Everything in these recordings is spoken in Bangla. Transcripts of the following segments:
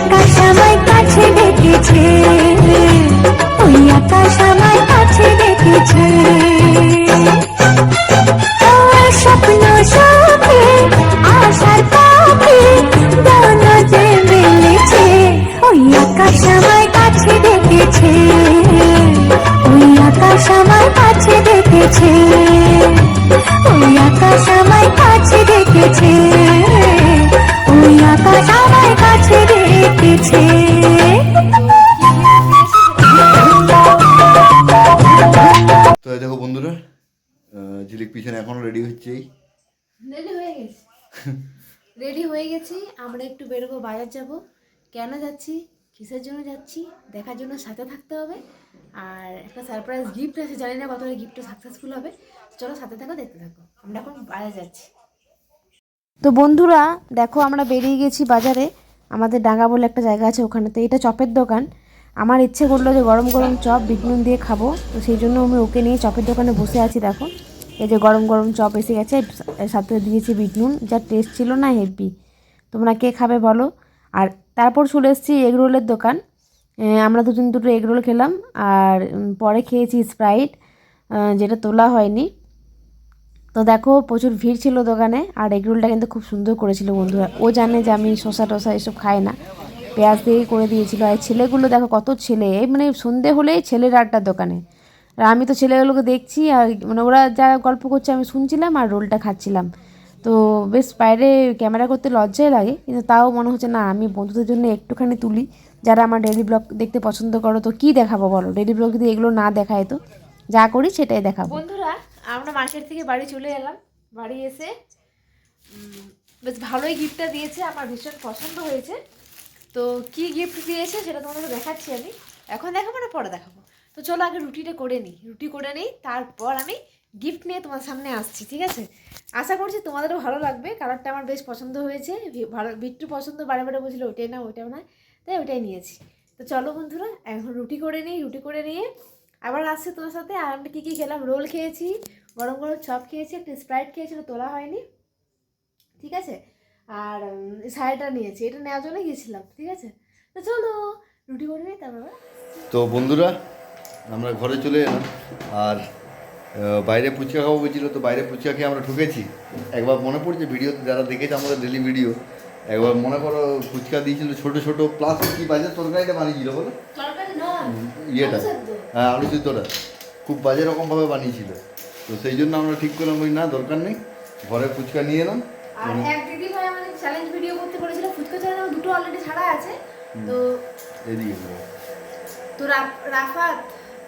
আকাশ আমায় কাছে ডেকেছে। ওই আকাশ তো দেখো বন্ধুরা ঝিলিক পিছনে এখনও রেডি হচ্ছে রেডি হয়ে গেছি। রেডি হয়ে গেছি, আমরা একটু বেরোবো, বাজার যাব। কেন যাচ্ছি? কিসের জন্য যাচ্ছি? দেখার জন্য সাথে থাকতে হবে। আর একটা সারপ্রাইজ গিফট আছে, জানি না কতটা গিফটটা সাকসেসফুল হবে। চলো সাথে থাকো, দেখতে থাকো। আমরা এখন বাজার যাচ্ছি। তো বন্ধুরা, দেখো আমরা বেরিয়ে গেছি বাজারে। আমাদের ডাঙ্গা বলে একটা জায়গা আছে ওখানে তো এটা চপের দোকান। আমার ইচ্ছে করল যে গরম গরম চপ, বিট নুন দিয়ে খাব। তো সেই জন্য আমি ওকে নিয়ে চপের দোকানে বসে আছি, দেখো। এই যে গরম গরম চপ এসে গেছে সাথে দিয়েছি বিট নুন, যা টেস্ট ছিল না হেভি। তোমরা কে খাবে বলো? আর তারপর চলে এসেছি এগরোলের দোকান। আমরা দুজন দুটো এগরোল খেলাম, আর পরে খেয়েছি স্প্রাইট যেটা তোলা হয়নি। তো দেখো, প্রচুর ভিড় ছিল দোকানে, আর এগরোলটা কিন্তু খুব সুন্দর করেছিল বন্ধুরা। ও জানে যে আমি শশা টশা এসব খাই না। পেঁয়াজ দিয়েই করে দিয়েছিল। আর ছেলেগুলো দেখো কত ছেলে। মানে সন্ধে হলেই ছেলের আড্ডা দোকানে। আর আমি তো ছেলেগুলোকে দেখছি, আর মানে ওরা যা গল্প করছে আমি শুনছিলাম আর রোলটা খাচ্ছিলাম। তো বেশ বাইরে ক্যামেরা করতে লজ্জাই লাগে, কিন্তু তাও মনে হচ্ছে, না, আমি বন্ধুদের জন্য একটুখানি তুলি। যারা আমার ডেলি ব্লগ দেখতে পছন্দ করো তো কী দেখাবো বলো? ডেলি ব্লগ যদি এগুলো না দেখায় তো? যা করি সেটাই দেখাবো। বন্ধুরা, আমরা মার্কেট থেকে বাড়ি চলে এলাম। বাড়ি এসে বেশ ভালোই গিফটটা দিয়েছে। আমার ভীষণ পছন্দ হয়েছে। তো কি গিফট দিয়েছে সেটা তোমাদের দেখাচ্ছি আমি। এখন দেখাবো না, পরে দেখাবো। তো চলো আগে রুটিটা করে নিই। রুটি করে নিই, তারপর আমি গিফট নিয়ে তোমার সামনে আসছি, ঠিক আছে? আশা করছি তোমাদেরও ভালো লাগবে। কালারটা আমার বেশ পছন্দ হয়েছে। ভালো, বিট্টু পছন্দ, বারে বারে বলছিল ওইটাই না ওইটাও না তাই ওইটাই নিয়েছি। তো চলো বন্ধুরা, এখন রুটি করে নিই, রুটি করে নিয়ে আবার আসছে তোমার সাথে। আর আমরা কী কী খেলাম? রোল খেয়েছি, গরম গরম চপ খেয়েছি, একটা স্প্রাইট খেয়েছিল, তোলা হয়নি। ঠিক আছে? আর শাড়িটা নিয়েছি। এটা নেওয়ার জন্য গেছিলাম ঠিক আছে? তো চলো রুটি করে নিই তারপর তো বন্ধুরা আমরা ঘরে চলে এলাম। আর বাইরে ফুচকা খাব বলছিল তো বাইরে ফুচকা খেয়ে আমরা ঢুকেছি। একবার মনে পড়ছে ভিডিও যারা দেখেছে আমাদের ডেলি ভিডিও একবার মনে করো ফুচকা দিয়েছিল ছোট ছোট প্লাস কি বাজে তরকারিটা বানিয়েছিল বলো? ইয়েটা। হ্যাঁ আলু সিদ্ধটা। খুব বাজে রকমভাবে বানিয়েছিল। তো সেই জন্য আমরা ঠিক করলাম ওই না দরকার নেই। ঘরে ফুচকা নিয়ে এলাম। আর এক দিদি ভাই আমাদের চ্যালেঞ্জ ভিডিও করতে বলেছিল ফুচকা চ্যালেঞ্জ আমার দুটো অলরেডি ছাড়া আছে। তো এদিকে। তো রাফাত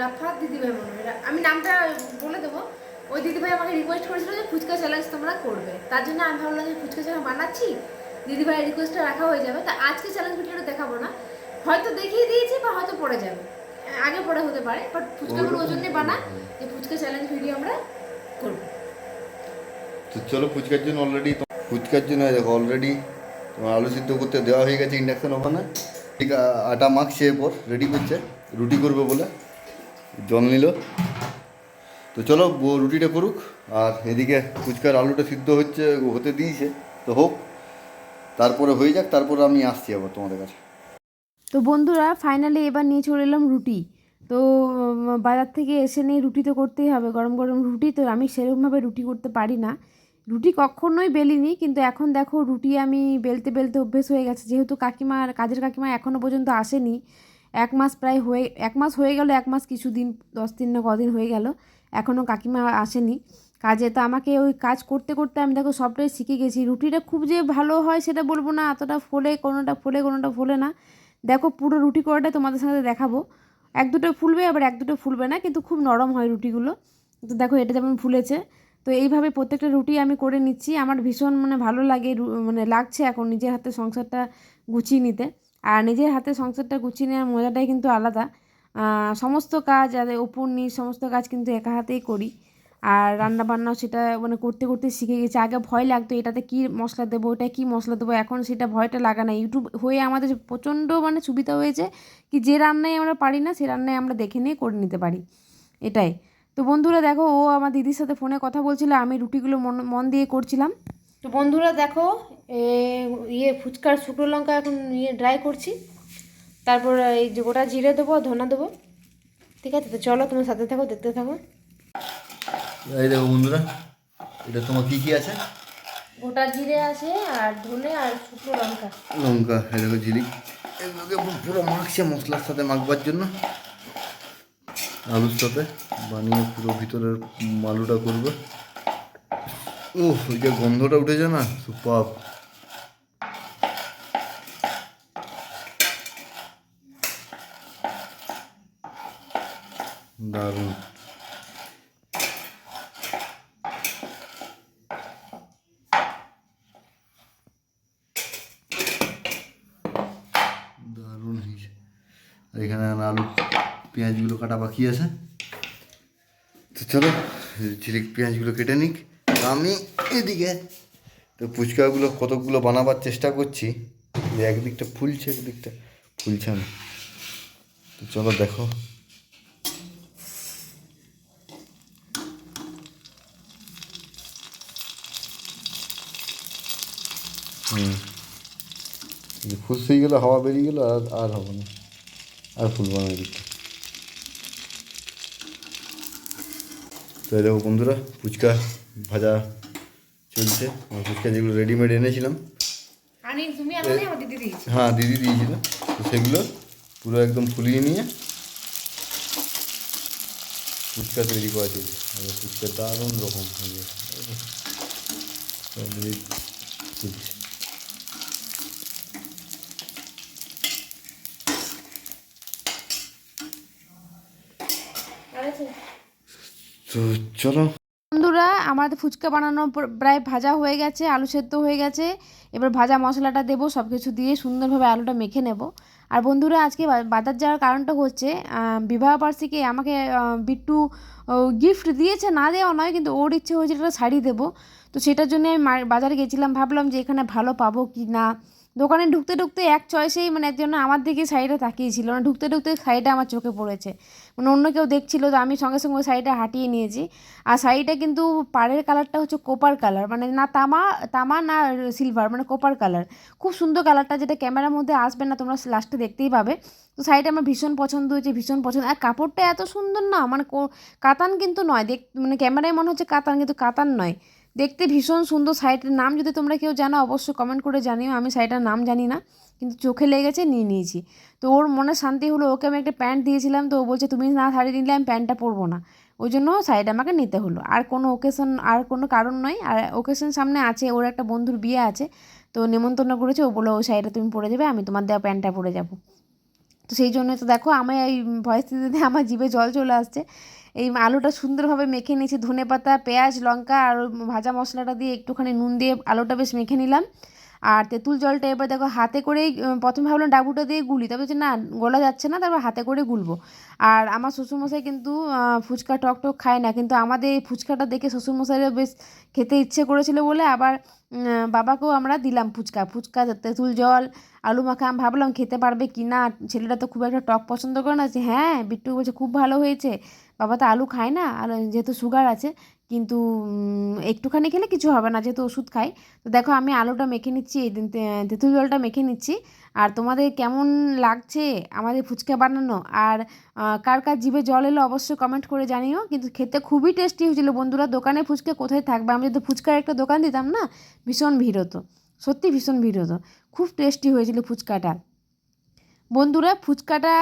রাফাত দিদিভাই মনে হয় আমি নামটা বলে দেবো। ওই দিদিভাই আমাকে রিকোয়েস্ট করেছিল যে ফুচকা চ্যালেঞ্জ তোমরা করবে। তার জন্য আমি ভাবলাম যে ফুচকা চ্যালেঞ্জ বানাচ্ছি দিদিভাইয়ের রিকোয়েস্টটা রাখা হয়ে যাবে। তা আজকে চ্যালেঞ্জ ভিডিওটা দেখাবো না। হয়তো দেখিয়ে দিয়েছি বা হয়তো পড়ে যাবে। আগে পড়ে হতে পারে বাট ফুচকাগুলো ওই জন্যে বানা যে ফুচকা চ্যালেঞ্জ ভিডিও আমরা করব। তো চলো ফুচকার জন্য অলরেডি ফুচকার জন্য দেখো অলরেডি তোমার আলু সিদ্ধ করতে দেওয়া হয়ে গেছে ইন্ডাকশন ওখানে ঠিক আটা মাখছে এরপর রেডি করছে, রুটি করবে বলে। জল নিল। তো চলো রুটিটা করুক। আর এদিকে ফুচকার আলুটা সিদ্ধ হচ্ছে হতে দিয়েছে। তো হোক, তারপরে হয়ে যাক, তারপরে আমি আসছি আবার তোমাদের কাছে। তো বন্ধুরা ফাইনালি এবার নিয়ে চলে এলাম রুটি। তো বাজার থেকে এসে নিয়ে রুটি তো করতেই হবে, গরম গরম রুটি। তো আমি সেরকমভাবে রুটি করতে পারি না। রুটি কখনোই বেলিনি, কিন্তু এখন দেখো রুটি আমি বেলতে বেলতে অভ্যেস হয়ে গেছে। যেহেতু কাকিমার, কাজের কাকিমা এখনও পর্যন্ত আসেনি, এক মাস প্রায় হয়ে, এক মাস হয়ে গেল, এক মাস কিছু দিন দশ দিন না কদিন হয়ে গেল এখনও কাকিমা আসেনি। কাজে তো আমাকে ওই কাজ করতে করতে আমি দেখো সবটাই শিখে গেছি। রুটিটা খুব যে ভালো হয় সেটা বলব না, এতটা ফোলে, কোনোটা ফোলে কোনোটা ফোলে না। দেখো পুরো রুটি করাটা তোমাদের সাথে দেখাবো। এক দুটো ফুলবে, আবার এক দুটো ফুলবে না, কিন্তু খুব নরম হয় রুটিগুলো। তো দেখো এটা যেমন ফুলেছে তো এইভাবে প্রত্যেকটা রুটি আমি করে নিচ্ছি। আমার ভীষণ মানে ভালো লাগে মানে লাগছে এখন নিজের হাতে সংসারটা গুছিয়ে নিতে। আর নিজের হাতে সংসারটা গুছিয়ে নেওয়ার মজাটাই কিন্তু আলাদা। সমস্ত কাজ আর উপর নিচ সমস্ত কাজ কিন্তু একা হাতেই করি। আর রান্না বান্নাও সেটা মানে করতে করতে শিখে গেছি। আগে ভয় লাগতো এটাতে কী মশলা দেবো ওটা কী মশলা দেবো, এখন সেটা ভয়টা লাগা না ইউটিউব হয়ে আমাদের প্রচণ্ড মানে সুবিধা হয়েছে কি যে রান্নায় আমরা পারি না, সে রান্নায় আমরা দেখে নিয়ে করে নিতে পারি। এটাই। তো বন্ধুরা দেখো ও আমার দিদির সাথে ফোনে কথা বলছিল আমি রুটিগুলো মন মন দিয়ে করছিলাম। তো বন্ধুরা দেখো ইয়ে ফুচকার শুকনো লঙ্কা এখন ইয়ে ড্রাই করছি। তারপর এই যে গোটা জিরে দেবো ধনা দেবো। ঠিক আছে? তো চলো তোমার সাথে থাকো দেখতে থাকো। এই দেখো বন্ধুরা এটা তোমার কি কি আছে? গোটা জিরে আছে আর ধনে আর শুকনো লঙ্কা। লঙ্কা এই দেখো ঝিলিক এগুলোকে পুরো মাখছে মশলার সাথে মাখবার জন্য। আলুর সাথে বানিয়ে পুরো ভিতরের উম, আলুটা করবে। ও ওই যে গন্ধটা উঠেছে না সুপার দারুণ। দারুণ এখানে আলু পেঁয়াজগুলো কাটা বাকি আছে। তো চলো ঝিলিক পেঁয়াজগুলো কেটে নিক। আমি এদিকে তো ফুচকাগুলো কতকগুলো বানাবার চেষ্টা করছি, যে একদিকটা ফুলছে একদিকটা ফুলছে না। তো চলো দেখো। হুম। হয়ে গেলে, হাওয়া বেরিয়ে গেলো, আর আর হবে না। আর ফুলবো না এদিকটা তো এই দেখো বন্ধুরা ফুচকা ভাজা চলছে। আমার ফুচকা যেগুলো রেডিমেড এনেছিলাম। আনি তুমি আনো না আমার দিদি দিয়েছি। হ্যাঁ দিদি দিয়েছিল। তো সেগুলো পুরো একদম ফুলিয়ে নিয়ে ফুচকা তৈরি করা চলছে। আর ফুচকা দারুণ রকম হয়ে গেছে। সব এই ফুলছে তো চলো। বন্ধুরা আমাদের ফুচকা বানানো প্র- প্রায় ভাজা হয়ে গেছে, আলু সেদ্ধ হয়ে গেছে। এবার ভাজা মশলাটা দেবো সব কিছু দিয়ে সুন্দরভাবে আলুটা মেখে নেব। আর বন্ধুরা, আজকে বাজার যাওয়ার কারণটা হচ্ছে বিবাহ বার্ষিকী আমাকে বিট্টু গিফট দিয়েছে, না দেওয়া নয়, কিন্তু ওর ইচ্ছে হয়েছে একটা শাড়ি দেবো। তো সেটার জন্য আমি বাজারে গেছিলাম, ভাবলাম যে এখানে ভালো পাবো কি না। দোকানে ঢুকতে ঢুকতে এক চয়েসেই মানে একজন আমার দিকে শাড়িটা তাকিয়েছিল। মানে ঢুকতে ঢুকতে শাড়িটা আমার চোখে পড়েছে। মানে অন্য কেউ দেখছিল তো আমি সঙ্গে সঙ্গে শাড়িটা হাঁটিয়ে নিয়েছি। আর শাড়িটা কিন্তু পাড়ের কালারটা হচ্ছে কোপার কালার। মানে না তামা তামা না সিলভার মানে কোপার কালার। খুব সুন্দর কালারটা যেটা ক্যামেরার মধ্যে আসবে না, তোমরা লাস্টে দেখতেই পাবে। তো শাড়িটা আমার ভীষণ পছন্দ হয়েছে, ভীষণ পছন্দ। আর কাপড়টা এত সুন্দর না মানে কাতান কিন্তু নয়। দেখ মানে ক্যামেরায় মনে হচ্ছে কাতান, কিন্তু কাতান নয়। দেখতে ভীষণ সুন্দর শাড়িটার নাম যদি তোমরা কেউ জানো, অবশ্যই কমেন্ট করে জানিও। আমি শাড়িটার নাম জানি না, কিন্তু চোখে লেগেছে, নিয়ে নিয়েছি। তো ওর মনে শান্তি হলো, ওকে আমি একটা প্যান্ট দিয়েছিলাম, তো ও বলছে, তুমি না শাড়ি নিলে আমি প্যান্টটা পরবো না। ওই জন্য শাড়িটা আমাকে নিতে হলো। আর কোনো ওকেশন আর কোনো কারণ নয়। আর ওকেশন সামনে আছে, ওর একটা বন্ধুর বিয়ে আছে, তো নেমন্তন্ন করেছে, ও বলল ওই শাড়িটা তুমি পরে যাবে, আমি তোমার দেওয়া প্যান্টটা পরে যাব। তো সেই জন্য তো দেখো আমার এই ভয়েস দিতে আমার জিভে জল চলে আসছে। এই আলুটা সুন্দরভাবে মেখে নিয়েছি ধনে পাতা পেঁয়াজ, লঙ্কা আর ভাজা মশলাটা দিয়ে একটুখানি নুন দিয়ে আলুটা বেশ মেখে নিলাম। আর তেঁতুল জলটা এবার দেখো হাতে করেই প্রথমে ভাবলাম ডাবুটা দিয়ে গুলি, তারপর হচ্ছে না, গলা যাচ্ছে না, তারপর হাতে করে গুলবো। আর আমার শ্বশুরমশাই কিন্তু ফুচকা টক টক খায় না, কিন্তু আমাদের এই ফুচকাটা দেখে শ্বশুরমশাইরও বেশ খেতে ইচ্ছে করেছিল বলে আবার বাবাকেও আমরা দিলাম ফুচকা। ফুচকা, তেঁতুল জল, আলু মাখা, আমি ভাবলাম খেতে পারবে কি না? ছেলেটা তো খুব একটা টক পছন্দ করে না, যে হ্যাঁ বিট্টু বলছে, খুব ভালো হয়েছে। বাবা তো আলু খায় না, আর যেহেতু সুগার আছে কিন্তু একটুখানি খেলে কিছু হবে না, যেহেতু ওষুধ খাই। তো দেখো, আমি আলুটা মেখে নিচ্ছি, এই দিন তেঁতুল জলটা মেখে নিচ্ছি। আর তোমাদের কেমন লাগছে আমাদের ফুচকা বানানো? আর কার কার জিভে জল এলো অবশ্যই কমেন্ট করে জানিও। কিন্তু খেতে খুবই টেস্টি হয়েছিল। বন্ধুরা, দোকানে ফুচকা কোথায় থাকবে? আমি যদি ফুচকার একটা দোকান দিতাম না, ভীষণ ভিড় হতো। সত্যি ভীষণ ভিড় হতো। খুব টেস্টি হয়েছিল ফুচকাটা। বন্ধুরা, ফুচকাটা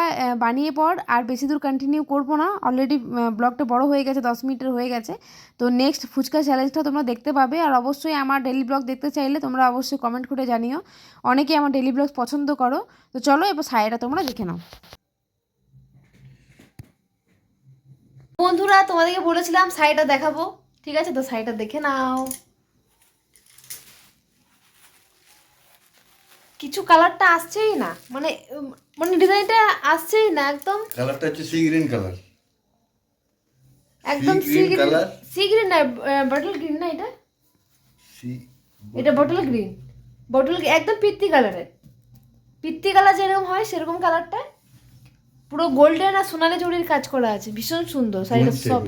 বানিয়ে পর আর বেশি দূর কন্টিনিউ করব না। অলরেডি ব্লগটা বড় হয়ে গেছে, দশ মিনিটের হয়ে গেছে। তো নেক্সট ফুচকা চ্যালেঞ্জটা তোমরা দেখতে পাবে। আর অবশ্যই আমার ডেলি ব্লগ দেখতে চাইলে তোমরা অবশ্যই কমেন্ট করে জানিও। অনেকে আমার ডেলি ব্লগ পছন্দ করো। তো চলো, এবার সাইডটা তোমরা দেখে নাও। বন্ধুরা, তোমাদেরকে বলেছিলাম শাড়িটা দেখাবো। ঠিক আছে, তো শাড়িটা দেখে নাও। কিছু কালারটা আসছেই না। মানে মানে ডিজাইনটা আসছেই না একদম। কালারটা হচ্ছে সি গ্রিন কালার একদম sea green colour? Sea green না বটল গ্রিন না এটা? সি এটা বটল গ্রিন বটল একদম পিত্তি কালারের পিত্তি কালার যেরকম হয় সেরকম কালারটা পুরো গোল্ডেন আর সোনালি চুড়ির কাজ করা আছে ভীষণ সুন্দর শাড়িটা সব